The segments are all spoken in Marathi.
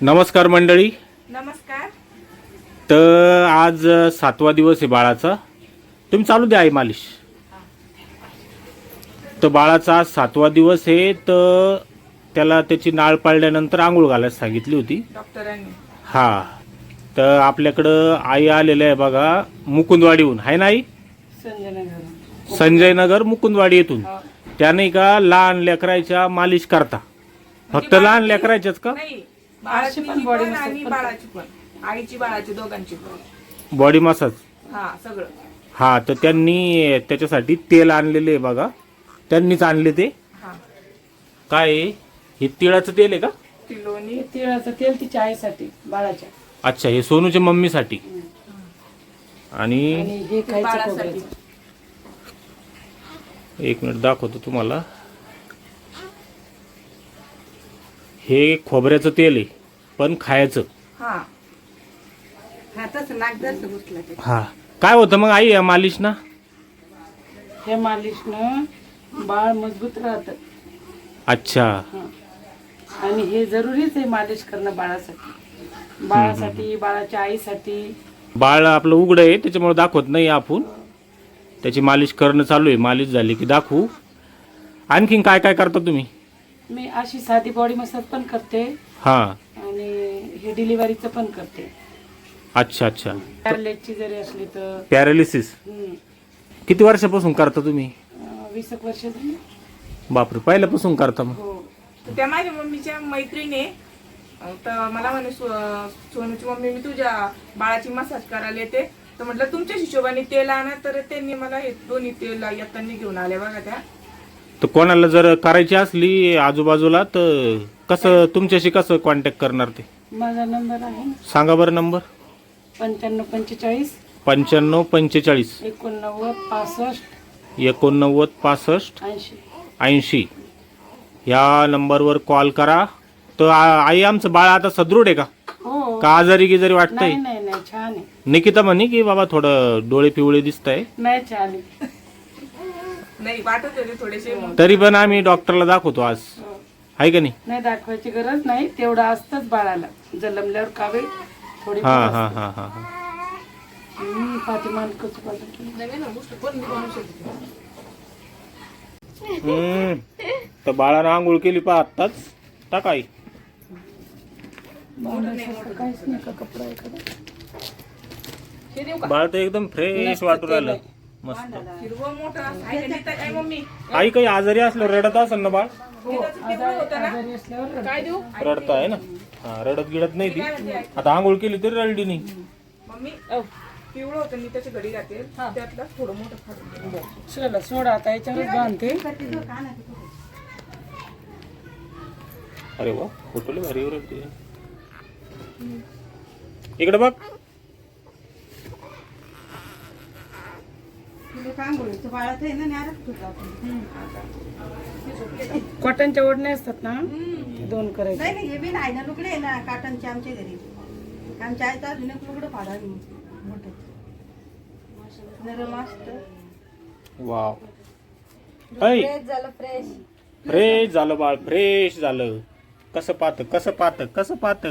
नमस्कार मंडळी. नमस्कार. तर आज सातवा दिवस आहे बाळाचा. तुम्ही चालू द्या आई मालिश. तर बाळाचा आज सातवा दिवस आहे तर त्याला त्याची नाळ पाळल्यानंतर आंघोळ घालायला सांगितली होती. डॉक्टरांनी. हा. तर आपल्याकडं आई आलेल्या आहे बघा मुकुंदवाडीहून. आहे ना आई? संजय नगर मुकुंदवाडी येथून. त्या नाही का लहान लेकराच्या मालिश करता. फक्त लहान लेकराच्याच का? नाही बाळाची पण बॉडी आणि बाळाची पण. आईची बाळाची दोघांची पण. बॉडी मसाज हा सगळं. हा तर त्यांनी त्याच्यासाठी तेल आणलेले आहे बघा. त्यांनीच आणले ते. हा. काय आहे? हे तिळाचं तेल आहे का? किलोनी तिळाचं तेल तिच्या आईसाठी बाळाच्या. अच्छा हे सोनूच्या मम्मीसाठी. आणि आणि हे खायचं बाळासाठी. खोबऱ्याचं. एक मिनिट दाखवतो तुम्हाला. हे खोबऱ्याचं तेल आहे पण खायचं. हा. हा. काय होतं मग आई या मालिश ना हे मालिशनं बाळ मजबूत राहत. अच्छा. आणि हे जरुरीच आहे मालिश करणं बाळासाठी. बाळासाठी बाळाच्या आईसाठी. बाळ आपलं उघडं आहे त्याच्यामुळे दाखवत नाही आपण. त्याची मालिश करणं चालू आहे मालिश झाली की दाखवू. आणखीन काय काय करता तुम्ही? मी अशी साधी बॉडी मसाज पण करते. हा. आणि हे डिलिव्हरीचं पण करते. अच्छा अच्छा. पॅरलेटची जरी असली तर. पॅरालिसिस हम्म, किती वर्षापासून करता तुम्ही? अं, वीस एक वर्ष झाली. बापरे पहिल्यापासून करता मग. हो. तर त्या माझ्या मम्मीच्या मैत्रिणी अं, तर मला म्हणे सो- सोनूची मम्मी मी तुझ्या बाळाची मसाज करायला येते. तर म्हटलं तुमच्या हिशोबाने तेल आणा. तर त्यांनी मला हे दोन्ही तेल येताना घेऊन आले बघा त्या. तर कोणाला जर करायची असली आजूबाजूला तर कसं तुमच्याशी कसं कॉन्टॅक्ट करणार ते? माझा नंबर आहे. सांगा बरं नंबर. पंच्याण्णव पंचेचाळीस. पंच्याण्णव पंचेचाळीस. एकोणनव्वद पासष्ट. एकोणनव्वद पासष्ट ऐंशी. ऐंशी. या नंबरवर कॉल करा. तर आ- आई आमचं बाळ आता सदृढ आहे का? हो. का आजारी की जरी वाटतंय? नाही नाही नाही छान आहे. निकिता म्हणे की बाबा थोडं डोळे पिवळे दिसत आहे नाही छान आहे. नाही वाटत होते थोडेसे. मग तरी पण आम्ही डॉक्टरला दाखवतो आज. हो. आहे का नाही? नाही दाखवायची गरज नाही. तेवढं असतंच बाळाला. जलमल्यावर कावे थोडी हा हा हा हा हा. फातिमान कसं पाहिजे नवीन गोष्ट कोण बनवू शकते. हम्म. तर बाळानं आंघोळ केली पहा आत्ताच. टाका आई. काहीच नाही का कपडा एखादा? हे देऊ का? बाळ तर एकदम फ्रेश वाटू राहिलं. मस्त. हिरवं मोठं असं आहे. का नाही तर- काय मम्मी? आई काही आजारी असलं रडत असेल ना बाळ? हिराचं पिवळं होतं ना आजारी असल्यावर काय देऊ? रडत आहे ना? हा रडत गिडत नाही ती. आता आंघोळ केली तरी रडली नाही. मम्मी पिवळं होतं मी त्याची घडी घाते त्यातलं थोडं मोठं फाडून दे. चला सोडा आता याच्यावरच बांधते अरे वा फोटोले भारी रडते. इकडे बघ. कॉटनच्या ओढणे असतात ना? दोन करायचे. नाही नाही हे बी नाही ना लुगडे आहे ना काटनचे आमच्या घरी. आमच्या आईचं अजून एक लुगडं फाडावी मोठं. नरम असतं. वाव. ऐ. फ्रेश झालं बाळ फ्रेश झालं. कसं पाहत कसं पाहत कसं पाहत?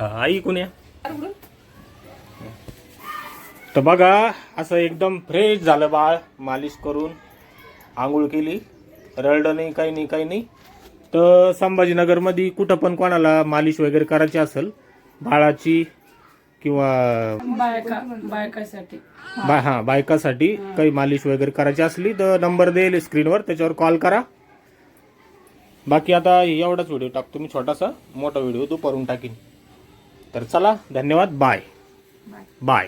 आई कोण्या तर बघा असं एकदम फ्रेश झालं बाळ मालिश करून आंघोळ केली. रडलं नाही काही नाही काही नाही. तर संभाजीनगरमध्ये कुठं पण कोणाला मालिश वगैरे करायची असेल बाळाची किंवा बायका बायकासाठी. बा हां बायकासाठी काही मालिश वगैरे करायची असली तर नंबर देईल स्क्रीनवर त्याच्यावर कॉल करा. बाकी आता एवढाच व्हिडिओ टाकतो मी छोटासा मोठा व्हिडिओ दुपारून टाकीन. तर चला धन्यवाद बाय. बाय.